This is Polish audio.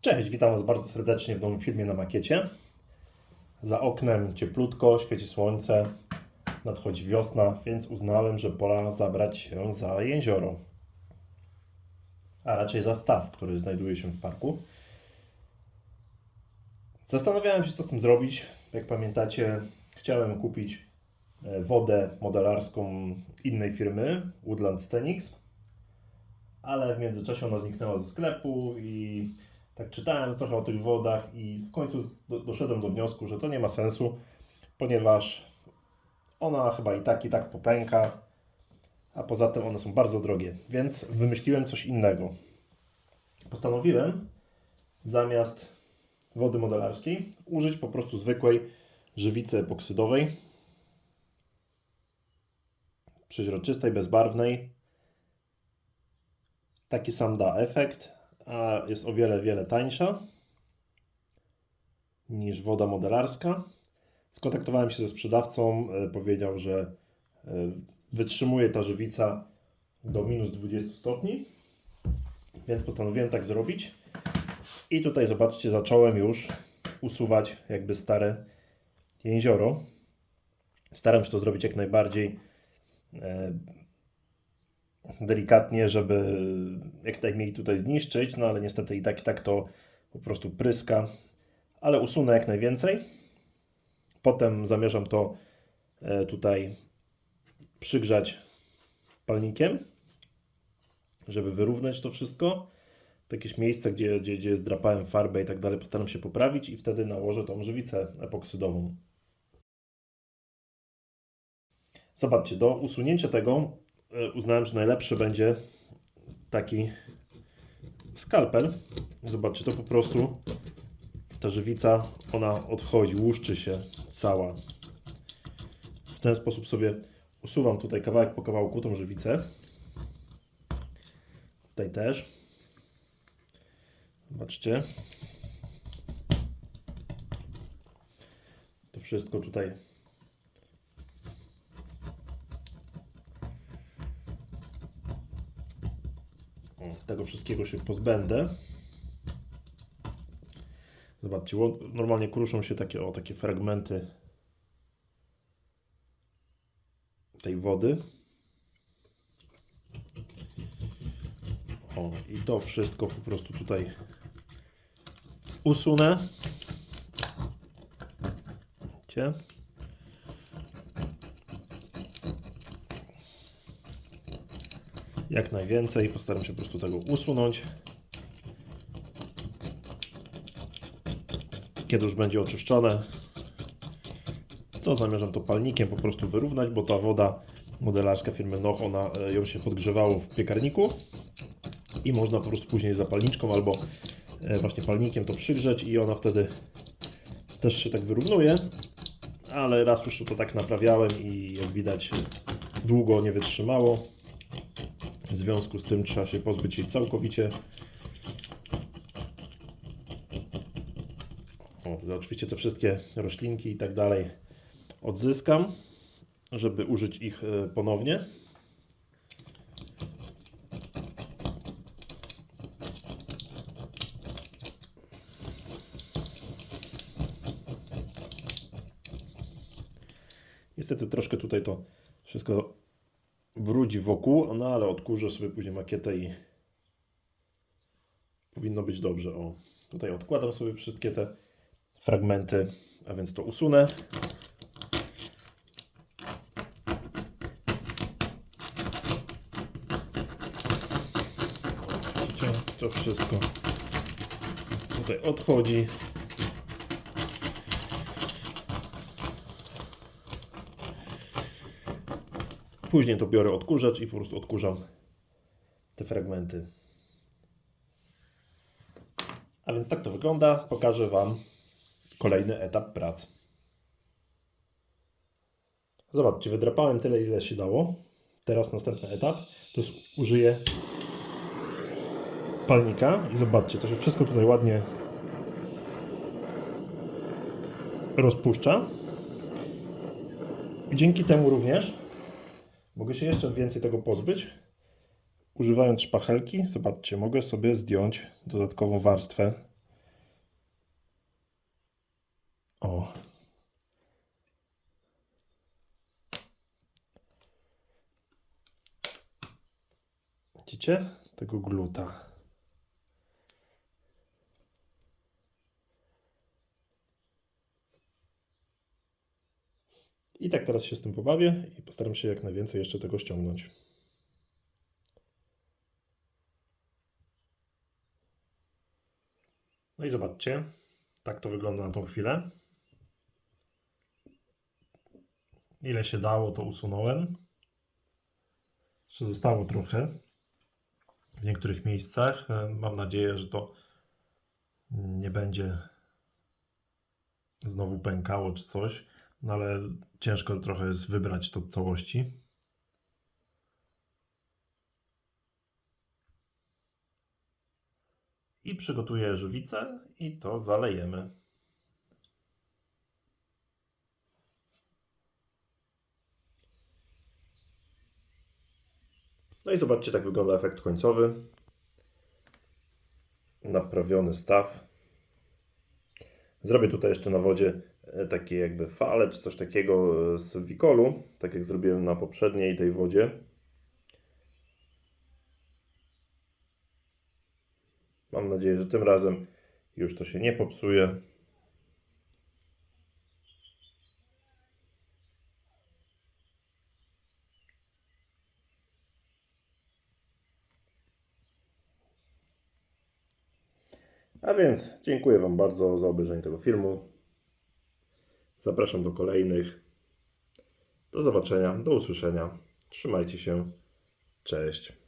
Cześć, witam Was bardzo serdecznie w nowym filmie na makiecie. Za oknem cieplutko, świeci słońce, nadchodzi wiosna, więc uznałem, że pora zabrać się za jezioro. A raczej za staw, który znajduje się w parku. Zastanawiałem się, co z tym zrobić. Jak pamiętacie, chciałem kupić e, wodę modelarską innej firmy, Woodland Scenics, ale w międzyczasie ona zniknęła ze sklepu i tak czytałem trochę o tych wodach i w końcu do, doszedłem do wniosku, że to nie ma sensu, ponieważ ona chyba i tak, i tak popęka, a poza tym one są bardzo drogie, więc wymyśliłem coś innego. Postanowiłem zamiast wody modelarskiej użyć po prostu zwykłej żywicy epoksydowej, przeźroczystej, bezbarwnej. Taki sam da efekt, a jest o wiele, wiele tańsza niż woda modelarska. Skontaktowałem się ze sprzedawcą, e, powiedział, że e, wytrzymuje ta żywica do minus 20 stopni, więc postanowiłem tak zrobić. I tutaj zobaczcie, zacząłem już usuwać jakby stare jezioro. Staram się to zrobić jak najbardziej e, delikatnie, żeby jak najmniej tutaj zniszczyć, no ale niestety i tak i tak to po prostu pryska, ale usunę jak najwięcej. Potem zamierzam to e, tutaj przygrzać palnikiem, żeby wyrównać to wszystko. To jakieś miejsce, gdzie, gdzie, gdzie zdrapałem farbę i tak dalej, postaram się poprawić i wtedy nałożę tą żywicę epoksydową. Zobaczcie, do usunięcia tego uznałem, że najlepszy będzie taki skalpel. Zobaczcie, to po prostu ta żywica, ona odchodzi, łuszczy się cała. W ten sposób sobie usuwam tutaj kawałek po kawałku tą żywicę. Tutaj też. Zobaczcie. To wszystko tutaj O, tego wszystkiego się pozbędę. Zobaczcie, normalnie kruszą się takie, o, takie fragmenty tej wody. O, i to wszystko po prostu tutaj usunę. Widzicie? Jak najwięcej. Postaram się po prostu tego usunąć. Kiedy już będzie oczyszczone, to zamierzam to palnikiem po prostu wyrównać, bo ta woda modelarska firmy Noch, ona e, ją się podgrzewało w piekarniku i można po prostu później zapalniczką albo e, właśnie palnikiem to przygrzeć i ona wtedy też się tak wyrównuje, ale raz już to tak naprawiałem i jak widać długo nie wytrzymało. W związku z tym trzeba się pozbyć jej całkowicie. O, oczywiście te wszystkie roślinki i tak dalej odzyskam, żeby użyć ich e, ponownie. Niestety troszkę tutaj to wszystko brudzi wokół, no ale odkurzę sobie później makietę i powinno być dobrze. O, tutaj odkładam sobie wszystkie te fragmenty, a więc to usunę. To wszystko tutaj odchodzi. Później to biorę odkurzacz i po prostu odkurzam te fragmenty. A więc tak to wygląda. Pokażę Wam kolejny etap prac. Zobaczcie, wydrapałem tyle, ile się dało. Teraz następny etap to jest użyję palnika i zobaczcie, to się wszystko tutaj ładnie rozpuszcza. I dzięki temu również Mogę się jeszcze więcej tego pozbyć. Używając szpachelki, zobaczcie, mogę sobie zdjąć dodatkową warstwę. O. Widzicie? Tego gluta. I tak teraz się z tym pobawię i postaram się jak najwięcej jeszcze tego ściągnąć. No i zobaczcie, tak to wygląda na tą chwilę. Ile się dało, to usunąłem. Jeszcze zostało trochę w niektórych miejscach. E, Mam nadzieję, że to nie będzie znowu pękało czy coś, no ale ciężko trochę jest wybrać to całości. I przygotuję żywicę i to zalejemy. No i zobaczcie, tak wygląda efekt końcowy. Naprawiony staw. Zrobię tutaj jeszcze na wodzie takie jakby fale czy coś takiego e, z wikolu, tak jak zrobiłem na poprzedniej tej wodzie. Mam nadzieję, że tym razem już to się nie popsuje. A więc dziękuję Wam bardzo za obejrzenie tego filmu. Zapraszam do kolejnych. Do zobaczenia, do usłyszenia. Trzymajcie się. Cześć.